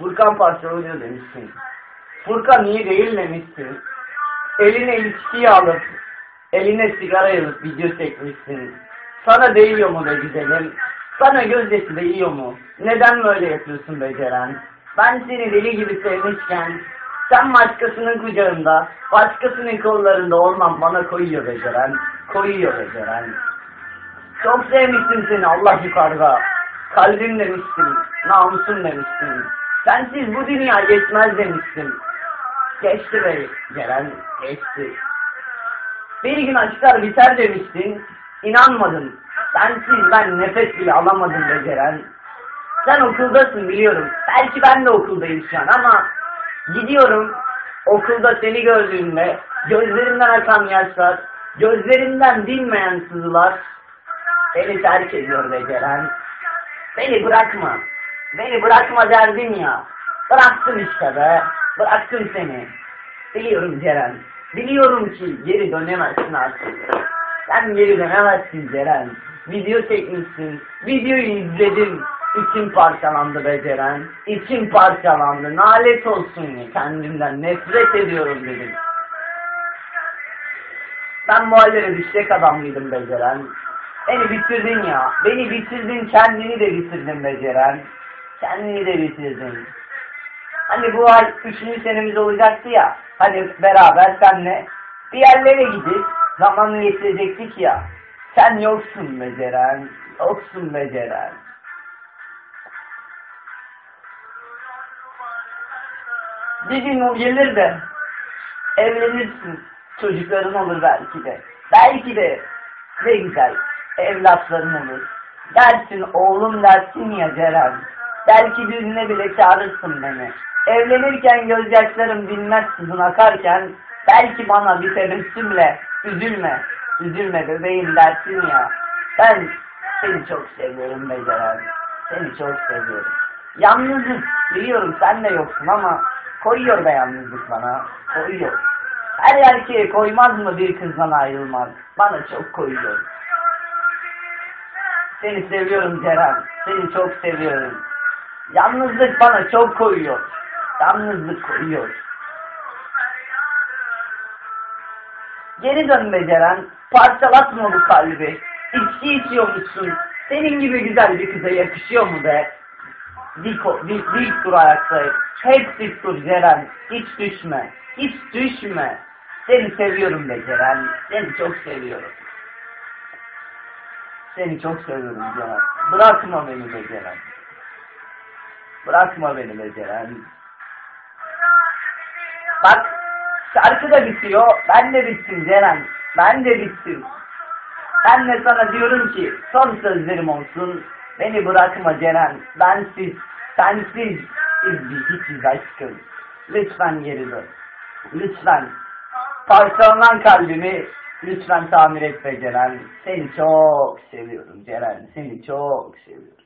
Furkan parçalıyor demişsin. Furkan iyi değil demişsin. Eline içkiyi alıp, eline sigara alıp video çekmişsin. Sana değiyor mu be güzelim? Sana gözdesi değiyor mu? Neden böyle yapıyorsun be Ceren? Ben seni deli gibi sevmişken, sen başkasının kucağında, başkasının kollarında olmam bana koyuyor be Ceren. Koyuyor be Ceren. Çok sevmiştim seni Allah yukarıda. Kalbim demiştin, namusum demiştin. Sensiz bu dünya geçmez demiştin. Geçti be Ceren, geçti. Bir gün aşklar biter demiştin, inanmadım. Sensiz ben nefes bile alamadım be Ceren. Sen okuldasın biliyorum. Belki ben de okuldayım şu an ama gidiyorum okulda seni gördüğümde gözlerimden akan yaşlar, gözlerimden dinmeyen sızılar beni terk ediyor be Ceren. Beni bırakma. Beni bırakma derdin ya. Bıraktım işte be. Bıraktım seni. Biliyorum Ceren. Biliyorum ki geri dönemezsin artık. Sen geri dönemezsin Ceren. Video çekmişsin. Videoyu izledim. İçim parçalandı be Ceren. İçim parçalandı. Nalet olsun ya. Kendimden nefret ediyorum dedim. Ben bu hallere düşecek adam mıydım be Ceren? Beni bitirdin ya. Beni bitirdin, kendini de bitirdin be Ceren. Kendini de bitirdin. Hani bu ay üçüncü senemiz olacaktı ya. Hani beraber senle bir yerlere gidip zamanı getirecektik ya. Sen yoksun be Ceren. Yoksun be. Bir gün o gelir de evlenirsin. Çocukların olur belki de. Belki de ne güzel evlatların olur. Dersin oğlum dersin ya Ceren. Belki düğününe bile çağırırsın beni. Evlenirken gözyaşlarım dinmez sızın akarken belki bana bir tebessümle üzülme, üzülme bebeğim dersin ya. Ben seni çok seviyorum be Ceren. Seni çok seviyorum. Yalnızlık biliyorum sen de yoksun ama koyuyor da yalnızlık bana. Koyuyor. Her erkeğe koymaz mı bir kızdan ayrılmak? Bana çok koyuyor. Seni seviyorum Ceren. Seni çok seviyorum. Yalnızlık bana çok koyuyor. Yalnızlık koyuyor. Geri dön be Ceren. Parçalatma bu kalbi. İçki içiyormuşsun. Senin gibi güzel bir kıza yakışıyor mu be? Dik, dik, dik dur ayakta. Hep dik dur Ceren. Hiç düşme. Hiç düşme. Seni seviyorum be Ceren. Seni çok seviyorum. Seni çok seviyorum Ceren. Bırakma beni be Ceren. Bırakma beni be Ceren. Bak şarkı da bitiyor. Ben de bittim Ceren. Ben de bittim. Ben de sana diyorum ki son sözlerim olsun. Beni bırakma Ceren. Bensiz, sensiz hiçiz aşkım. Lütfen geri dön. Lütfen. Parçalanan kalbimi lütfen tamir et be Ceren. Seni çok seviyorum Ceren. Seni çok seviyorum.